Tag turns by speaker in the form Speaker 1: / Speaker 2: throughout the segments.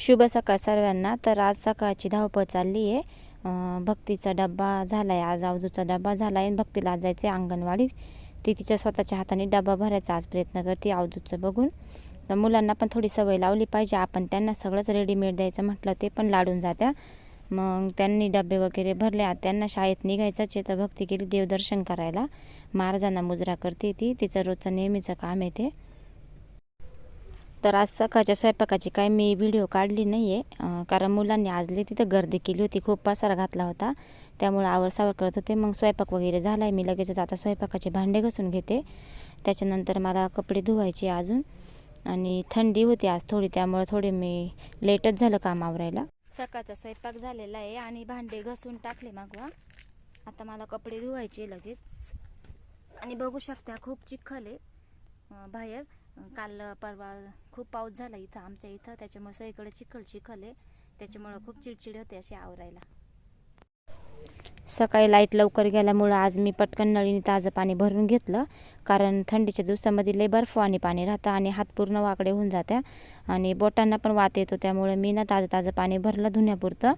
Speaker 1: शुभ सकाळ सर्वांना. तर आज सकाळची धावपळ चालली आहे. भक्तीचा डब्बा झाला आहे आज अवधूचा डब्बा झाला आहे भक्तीला आज जायचं आहे अंगणवाडीत ती तिच्या स्वतःच्या हाताने डब्बा भरायचा आज प्रयत्न करते अवधूचं बघून. तर मुलांना पण थोडी सवय लावली पाहिजे. आपण त्यांना सगळंच रेडीमेड द्यायचं म्हटलं ते पण लाडून जात्या. मग त्यांनी डबे वगैरे भरले. त्यांना शाळेत निघायचं आहे. तर भक्ती गेली देवदर्शन करायला. महाराजांना मुजरा करते ती. तिचं रोजचं नेहमीचं काम आहे ते. तर आज सकाळच्या स्वयंपाकाची काय मी व्हिडिओ काढली नाही आहे कारण मुलांनी आजली तिथं गर्दी केली होती खूप पसारा घातला होता. त्यामुळे आवरसावर करत होते. मग स्वयंपाक वगैरे झाला आहे मी लगेचच आता स्वयंपाकाचे भांडे घसून घेते. त्याच्यानंतर मला कपडे धुवायचे अजून. आणि थंडी होती आज थोडी त्यामुळे थोडे मी लेटच झालं काम आवरायला. सकाळचा स्वयंपाक झालेला आहे आणि भांडे घसून टाकले मागवा आता मला कपडे धुवायचे लगेच. आणि बघू शकता खूप चिखल आहे बाहेर. काल परवा खूप पाऊस झाला इथं आमच्या इथं. त्याच्यामुळे सगळीकडे चिखल चिखल आहे. त्याच्यामुळं खूप चिडचिड होते अशी आवरायला. सकाळी लाइट लवकर गेल्यामुळं आज मी पटकन नळीने ताजं पाणी भरून घेतलं. कारण थंडीच्या दिवसामध्ये लय बर्फ आणि पाणी राहतं आणि हात पूर्ण वाकडे होऊन जात्या. आणि बोटांना पण वात येतो त्यामुळे मी ना ताजं ताजं पाणी भरलं धुण्यापुरतं.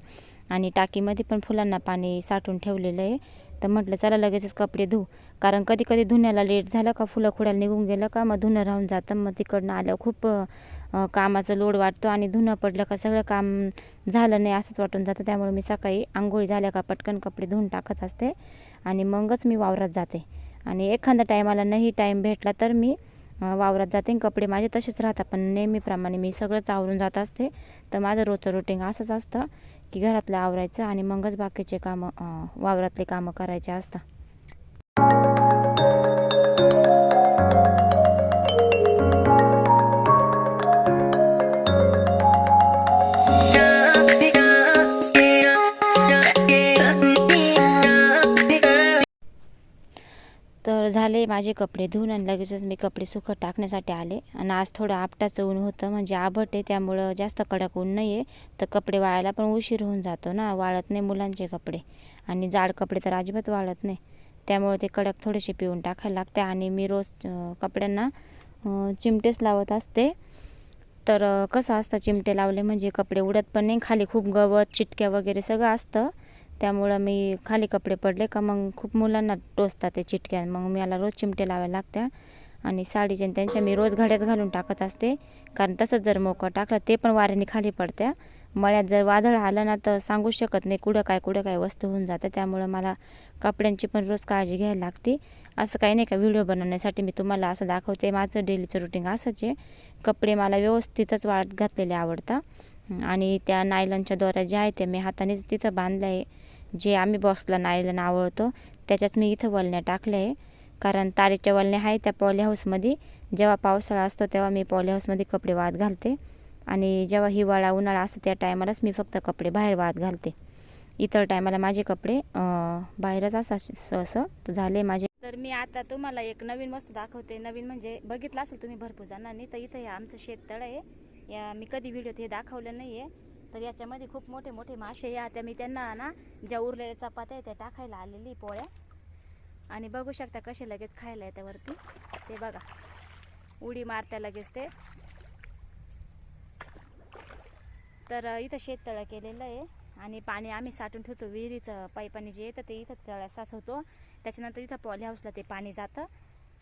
Speaker 1: आणि टाकीमध्ये पण फुलांना पाणी साठवून ठेवलेलं आहे. तर म्हटलं चला लगेचच कपडे धुऊ. कारण कधी कधी धुण्याला लेट झालं का फुलं खुडायला निघून गेलं का मग धुणं राहून जातं. मग तिकडनं आल्यावर खूप कामाचं कामाचा लोड वाटतो आणि धुणं पडलं का सगळं काम झालं नाही असंच वाटून जातं. त्यामुळे मी सकाळी आंघोळी झाल्या का पटकन कपडे धुवून टाकत असते आणि मगच मी वावरात जाते. आणि एखाद्या टायमाला नाही टाईम भेटला तर मी वावरात जाते कपडे माझे तसेच राहतात. पण नेहमीप्रमाणे मी सगळंच आवरून जात असते. तर माझं रोजचं रुटीन असंच असतं. की घरातलं आवरायचं आणि मगच बाकीचे कामं वावरातले कामं करायचे असतात झाले माझे कपडे धुवून आणि लगेचच मी कपडे सुकत टाकण्यासाठी आले. आणि आज थोडं आपटाचं ऊन होतं म्हणजे आबट आहे त्यामुळं जास्त कडक ऊन नाही आहे तर कपडे वाळायला पण उशीर होऊन जातो ना वाळत नाही मुलांचे कपडे. आणि जाड कपडे तर अजिबात वाळत नाही. त्यामुळे ते कडक थोडेसे पिऊन टाकायला लागते. आणि मी रोज कपड्यांना चिमटेच लावत असते. तर कसं असतं चिमटे लावले म्हणजे कपडे उडत पण नाही खाली खूप गवत चिटक्या वगैरे सगळं असतं. त्यामुळं मी खाली कपडे पडले का मग खूप मुलांना टोचतात ते चिटक्या. मग मला रोज चिमटे लावायला लागत्या. आणि साडीचे आणि त्यांच्या मी रोज घड्याच घालून टाकत असते. कारण तसंच जर मोकळं टाकलं ते पण वाऱ्याने खाली पडत्या. मळ्यात जर वादळ आलं ना तर सांगू शकत नाही कुठं काय कुठं काय वस्तू होऊन जातं. त्यामुळं मला कपड्यांची पण रोज काळजी घ्यायला लागते. असं काही नाही का व्हिडिओ बनवण्यासाठी मी तुम्हाला असं दाखवते. माझं डेलीचं रुटीन असंच आहे. कपडे मला व्यवस्थितच वाळत घातलेले आवडतात. आणि त्या नायलनच्या दोऱ्या ज्या आहेत त्या मी हातानेच तिथं बांधल्या आहे. जे आम्ही बॉक्सला नाईला नावळतो त्याच्याच मी इथं वलण्या टाकल्या आहे. कारण तारेच्या वलण्या आहे त्या पॉली हाऊसमध्ये. जेव्हा पावसाळा असतो तेव्हा मी पॉली हाऊसमध्ये कपडे वाळत घालते. आणि जेव्हा हिवाळा उन्हाळा असतो त्या टायमालाच मी फक्त कपडे बाहेर वाळत घालते. इतर टायमाला माझे कपडे बाहेरच असा सहसं तर झाले माझे. तर मी आता तुम्हाला एक नवीन वस्तू दाखवते. नवीन म्हणजे बघितलं असेल तुम्ही भरपूर जणांनी तर इथं हे आमचं शेततळ आहे. या मी कधी व्हिडिओत हे दाखवलं नाही आहे तर याच्यामध्ये खूप मोठे मोठे मासे या. त्या मी त्यांना ना ज्या उरलेल्या चपात्या आहे त्या टाकायला आलेली पोळ्या. आणि बघू शकता कसे लगेच खायला येत्यावरती ते बघा. उडी मारत्या लगेच ते. तर इथं शेततळं केलेलं आहे. आणि पाणी आम्ही साठून ठेवतो. विहिरीचं पाईपाणी जे येतं ते इथं तळ्यात साचवतो. त्याच्यानंतर इथं पॉली हाऊसला ते पाणी जातं.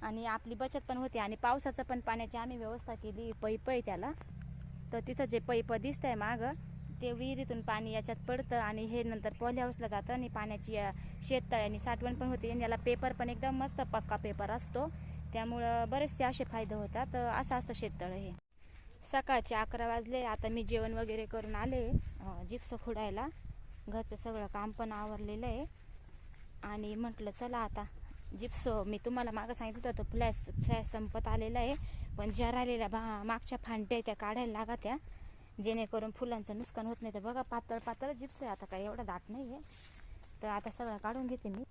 Speaker 1: आणि आपली बचत पण होते. आणि पावसाचं पण पाण्याची आम्ही व्यवस्था केली. पैप आहे त्याला. तर तिथं जे पैप दिसत आहे मागं ते विहिरीतून पाणी याच्यात पडतं आणि हे नंतर पॉली हाऊसला जातं आणि पाण्याची अ, शेततळ्याने साठवण पण होते. आणि याला पेपर पण एकदम मस्त पक्का पेपर असतो. त्यामुळं बरेचसे असे फायदे होतात. असं असतं शेततळं हे. सकाळचे अकरा वाजले. आता मी जेवण वगैरे करून आले जिप्स खुडायला घरचं सगळं काम पण आवरलेलं आहे. आणि म्हटलं चला आता जिप्स मी तुम्हाला मागं सांगितलं होतं फ्लॅश फ्लॅश संपत आलेला आहे. पण ज्या राहिलेल्या भा मागच्या फांट्या त्या काढायला लागत्या जेणेकरून फुलांचं नुकसान होत नाही. तर बघा पातळ पातळ जिप्स आहे. आता काय एवढा दाट नाही आहे तर आता सगळं काढून घेते मी.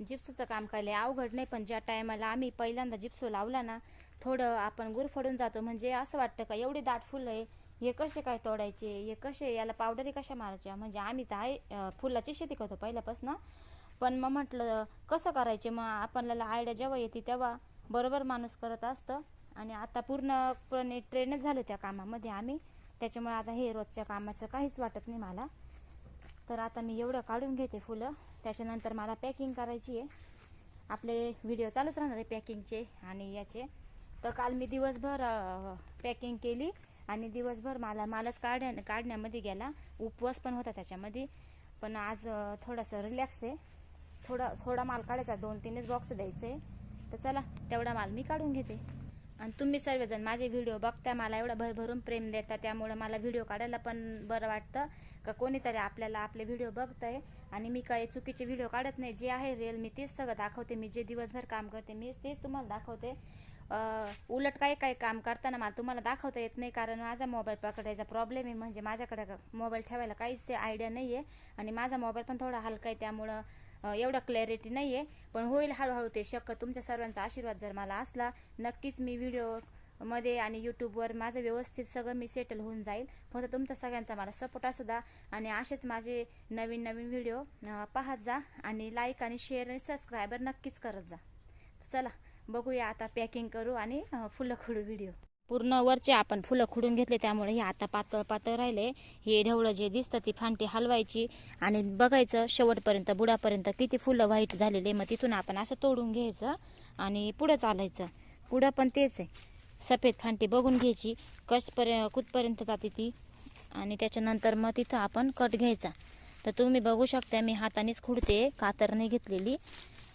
Speaker 1: जिप्सचं काम काय अवघड नाही पण ज्या टायमाला आम्ही पहिल्यांदा जिप्सो लावला ना थोडं आपण गुरफडून जातो. म्हणजे असं वाटतं का एवढी दाट फुलं आहे. हे कसे काय तोडायचे? हे कसे याला पावडरी कशा मारायच्या? म्हणजे आम्ही तर आहे फुलाची शेती करतो पहिल्यापासून. पण मग म्हटलं कसं करायचे? मग आपल्याला आयडिया जेव्हा येते तेव्हा बरोबर माणूस करत असतं. आणि आता पूर्णपणे ट्रेनच झालो त्या कामामध्ये आम्ही. त्याच्यामुळे आता हे रोजच्या कामाचं काहीच वाटत नाही मला. तर आता मी एवढं काढून घेते फुलं. त्याच्यानंतर मला पॅकिंग करायची आहे. आपले व्हिडिओ चालूच राहणार आहे पॅकिंगचे आणि याचे. तर काल मी दिवसभर पॅकिंग केली आणि दिवसभर मला मालच काढण्या काढण्यामध्ये गेला. उपवास पण होता त्याच्यामध्ये. पण आज थोडासा रिलॅक्स आहे. थोडा थोडा माल काढायचा. दोन तीनच बॉक्स द्यायचे. तर चला तेवढा माल मी काढून घेते. आणि तुम्ही सर्वजण माझे व्हिडिओ बघता मला एवढं भरभरून प्रेम देता त्यामुळं मला व्हिडिओ काढायला पण बरं वाटतं का कोणीतरी आपल्याला आपले व्हिडिओ बघतंय आणि मी काही चुकीचे व्हिडिओ काढत नाही. जे आहे रिअल मी तेच सगळं दाखवते. मी जे दिवसभर काम करते मी तेच तुम्हाला दाखवते. उलट काही काही काम करताना मला तुम्हाला दाखवता येत नाही कारण माझा मोबाईल पकडायचा प्रॉब्लेम आहे. म्हणजे माझ्याकडे मोबाईल ठेवायला काहीच ते आयडिया नाही आहे आणि माझा मोबाईल पण थोडा हलका आहे. त्यामुळं एवढं क्लॅरिटी नाही आहे पण होईल हळूहळू ते शक्य. तुमच्या सर्वांचा आशीर्वाद जर मला असला नक्कीच मी व्हिडिओमध्ये आणि यूट्यूबवर माझं व्यवस्थित सगळं मी सेटल होऊन जाईल. फक्त तुमचा सगळ्यांचा मला सपोर्ट असू द्या आणि असेच माझे नवीन नवीन व्हिडिओ पाहत जा आणि लाईक आणि शेअर आणि सबस्क्रायबर नक्कीच करत जा. चला बघूया आता पॅकिंग करू आणि फुलं खुडू व्हिडिओ पूर्ण वरचे आपण फुलं खुडून घेतले त्यामुळे हे आता पातळ पातळ राहिले. हे ढवळं जे दिसतं ती फांटी हलवायची. आणि बघायचं शेवटपर्यंत बुडापर्यंत किती फुलं व्हाईट झालेले. मग तिथून आपण असं तोडून घ्यायचं आणि पुढं चालायचं. पुढं पण तेच आहे. सफेद फांटी बघून घ्यायची. कसपर्य कुठपर्यंत जाते ती? आणि त्याच्यानंतर मग तिथं आपण कट घ्यायचा. तर तुम्ही बघू शकता मी हातानेच खुडते कातरने घेतलेली.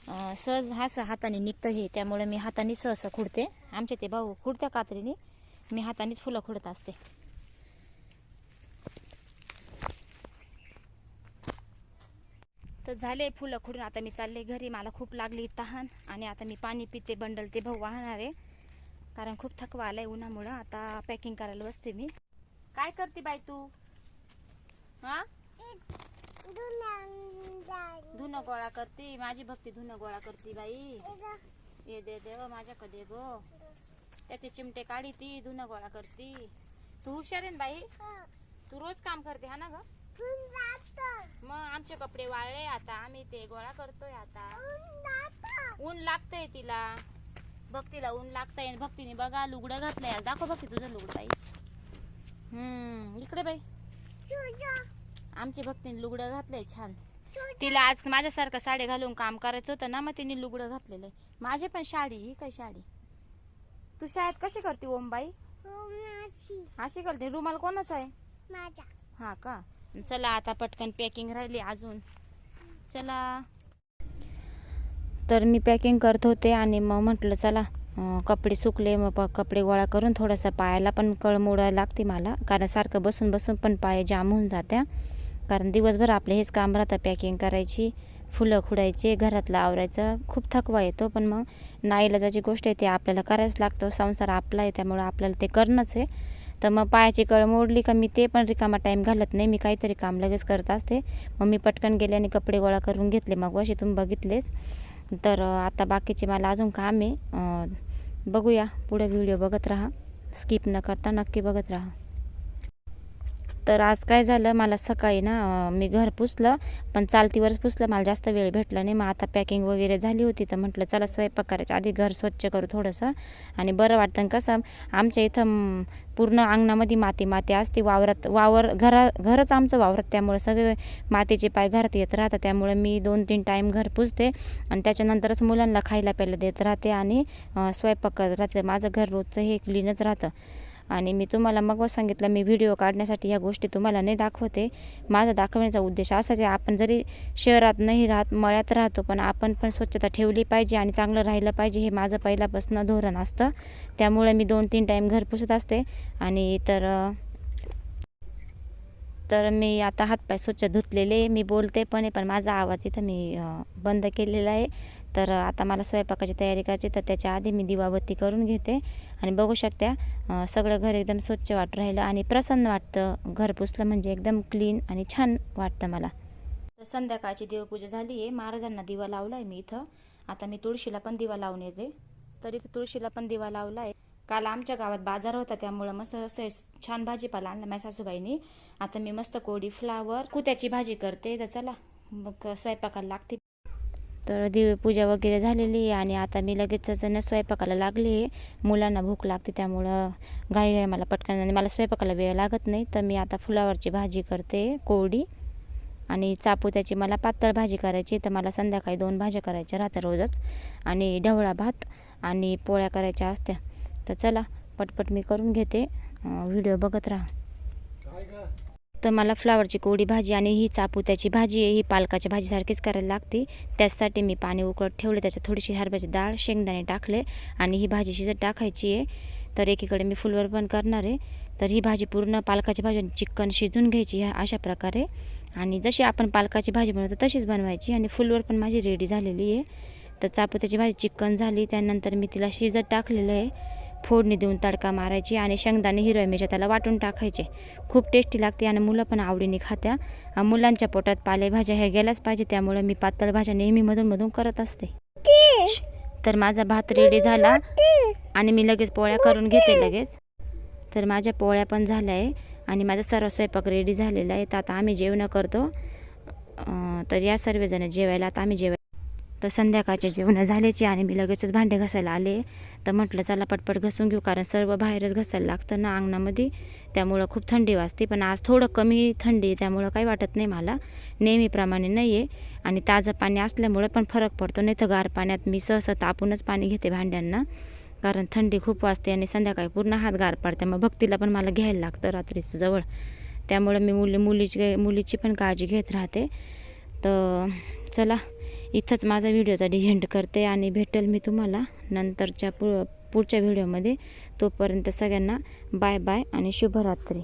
Speaker 1: सहज हास हाताने निघतं हे त्यामुळे मी हाताने सहज खुडते. आमचे ते भाऊ खुडत्या कात्रीने मी हातानेच फुलं खुडत असते. तर झाले फुलं खुडून आता मी चालले घरी. मला खूप लागली तहान आणि आता मी पाणी पिते बंडल ते भाऊ वाहणार आहे. कारण खूप थकवा आलाय उन्हामुळं. आता पॅकिंग करायला बसते मी. काय करते बाई तू? हा? धुणं गोळा करते माझी भक्ती धुणं गोळा करते बाई. ये दे दे माझ्या दे गो. त्याचे चिमटे काढी ती धुणं गोळा करती. तू हुशार आहे बाई? तू रोज काम करते हा ना ग? मग आमचे कपडे वाळले आता आम्ही ते गोळा करतोय आता. ऊन लागतंय तिला. भक्तीला ऊन लागतंय भक्तीने बघा लुगडं घातलंय. दाखव भक्ती तुझं लुगडं बाई. हम्म इकडे बाई. आमची भक्तीने लुगडं घातलंय छान. तिला आज माझ्यासारखं साडी घालून काम करायचं होतं ना मग तिने लुगडं घातलेलं आहे. माझी पण साडी ही काय साडी तू शाळेत कशी करते ओमबाई? अशी करते? रुमाल कोणाचा आहे? हा का? चला आता पटकन पॅकिंग राहिली अजून. चला. तर मी पॅकिंग करत होते आणि मग म्हटलं चला कपडे सुकले मग कपडे गोळा करून थोडंसं पायाला पण कळ मोडायला लागते मला. कारण सारखं बसून बसून पण पाय जाम होऊन जात्या. कारण दिवसभर आपलं हेच काम राहतं पॅकिंग करायची फुलं खुडायचे घरातलं आवरायचं. खूप थकवा येतो पण मग नाईलाजाची गोष्ट आहे ते आपल्याला करायच लागतो. संसार आपला आहे त्यामुळं आपल्याला ते करणंच आहे. तर मग पायाची कळ मोडली का मी ते पण रिकामा टाईम घालत नाही. मी काहीतरी काम लगेच करत असते. मग मी पटकन गेले आणि कपडे गोळा करून घेतले. मग वशी तुम्ही बघितलेच. तर आता बाकीचे मला अजून काम आहे. बघूया. पुढे व्हिडिओ बघत राहा. स्किप न करता नक्की बघत राहा. तर आज काय झालं मला सकाळी ना मी घर पुसलं पण चालतीवरच पुसलं मला जास्त वेळ भेटला नाही. मग आता पॅकिंग वगैरे झाली होती तर म्हटलं चला स्वयंपाक करायच्या आधी घर स्वच्छ करू थोडंसं. आणि बरं वाटतं आणि कसं आमच्या इथं पूर्ण अंगणामध्ये माती माती असते. वावरात वावर घरा घरच आमचं वावरात. त्यामुळे सगळे मातीचे पाय घरात येत राहतात. त्यामुळे मी दोन तीन टाईम घर पुसते. आणि त्याच्यानंतरच मुलांना खायला प्यायला देत राहते आणि स्वयंपाक करत राहते. माझं घर रोजचं हे क्लीनच राहतं. आणि मी तुम्हाला मग सांगितलं मी व्हिडिओ काढण्यासाठी ह्या गोष्टी तुम्हाला नाही दाखवते. माझा दाखवण्याचा उद्देश असाच आहे आपण जरी शहरात नाही राहत मळ्यात राहतो पण आपण पण स्वच्छता ठेवली पाहिजे आणि चांगलं राहिलं पाहिजे हे माझं पहिल्यापासून धोरण असतं. त्यामुळे मी दोन तीन टाईम घर पुसत असते. आणि तर तर मी आता हातपाय स्वच्छ धुतलेले मी बोलते पण आहे पण माझा आवाज इथं मी बंद केलेला आहे. तर आता मला स्वयंपाकाची तयारी करायची तर त्याच्या आधी मी दिवाबत्ती करून घेते. आणि बघू शकत्या सगळं घर एकदम स्वच्छ वाटत राहिलं आणि प्रसन्न वाटतं. घर पुसलं म्हणजे एकदम क्लीन आणि छान वाटतं मला. तर संध्याकाळची देवपूजा झाली आहे. महाराजांना दिवा लावला आहे मी इथं. आता मी तुळशीला पण दिवा लावून येते. तर इथं तुळशीला पण दिवा लावला आहे काल आमच्या गावात बाजार होता त्यामुळं मस्त असं छान भाजीपाला आणला माझ्या सासूबाईनी. आता मी मस्त कोडी फ्लावर कुत्याची भाजी करते. तर चला मग स्वयंपाकाला लागते. तर दिवे पूजा वगैरे झालेली आहे आणि आता मी लगेचच न स्वयंपाकाला लागली आहे. मुलांना भूक लागते त्यामुळं घाई आहे मला पटकन आणि मला स्वयंपाकाला वेळ लागत नाही. तर मी आता फुलावरची भाजी करते कोरडी आणि चापुत्याची मला पातळ भाजी करायची तर मला संध्याकाळी दोन भाज्या करायच्या राहतात रोजच आणि ढवळा भात आणि पोळ्या करायच्या असत्या. तर चला पटपट मी करून घेते. व्हिडिओ बघत राहा. तर मला फ्लावरची कोडी भाजी आणि ही चापुत्याची भाजी आहे ही पालकाच्या भाजीसारखीच करायला लागते. त्याचसाठी मी पाणी उकळत ठेवले त्याच्यात थोडीशी हरभऱ्याची डाळ शेंगदाणे टाकले आणि ही भाजी शिजत टाकायची आहे. तर एकीकडे मी फुलवर पण करणार आहे. तर ही भाजी पूर्ण पालकाची भाजी आणि चिकन शिजून घ्यायची ह्या अशा प्रकारे. आणि जशी आपण पालकाची भाजी बनवतो तशीच बनवायची आणि फुलवर पण माझी रेडी झालेली आहे. तर चापुत्याची भाजी चिकन झाली त्यानंतर मी तिला शिजत टाकलेलं आहे. फोडणी देऊन तडका मारायची आणि शेंगदाणे हिरव्या मिरच्या त्याला वाटून टाकायचे. खूप टेस्टी लागते आणि मुलं पण आवडीने खात्या. मुलांच्या पोटात पालेभाज्या ह्या गेल्याच पाहिजे त्यामुळे मी पातळ भाज्या नेहमी मधून मधून करत असते. तर माझा भात रेडी झाला आणि मी लगेच पोळ्या करून घेते लगेच. तर माझ्या पोळ्या पण झाल्या आहे आणि माझा सर्व स्वयंपाक रेडी झालेला आहे. तर आता आम्ही जेवणं करतो. तर या सर्वजण जेवायला आता आम्ही जेवाय तर संध्याकाळचे जेवणं झाल्याची आणि मी लगेचच भांडे घासायला आले. तर म्हटलं चला पटपट घसून घेऊ कारण सर्व बाहेरच घसायला लागतं ना अंगणामध्ये. त्यामुळं खूप थंडी वाजते पण आज थोडं कमी थंडी त्यामुळं काही वाटत नाही मला. नेहमीप्रमाणे नाही आहे आणि ताजं पाणी असल्यामुळं पण फरक पडतो. नाही तर गार पाण्यात मी सहसा तापूनच पाणी घेते भांड्यांना कारण थंडी खूप वाजते आणि संध्याकाळी पूर्ण हात गार पडते. मग भक्तीला पण मला घ्यायला लागतं रात्रीचं जवळ. त्यामुळं मी मुली मुलीची मुलीची पण काळजी घेत राहते. तर चला इथंच माझा व्हिडिओचा डिझेंड करते आणि भेटेल मी तुम्हाला नंतरच्या पु पुढच्या व्हिडिओमध्ये. तोपर्यंत सगळ्यांना बाय बाय आणि शुभरात्री.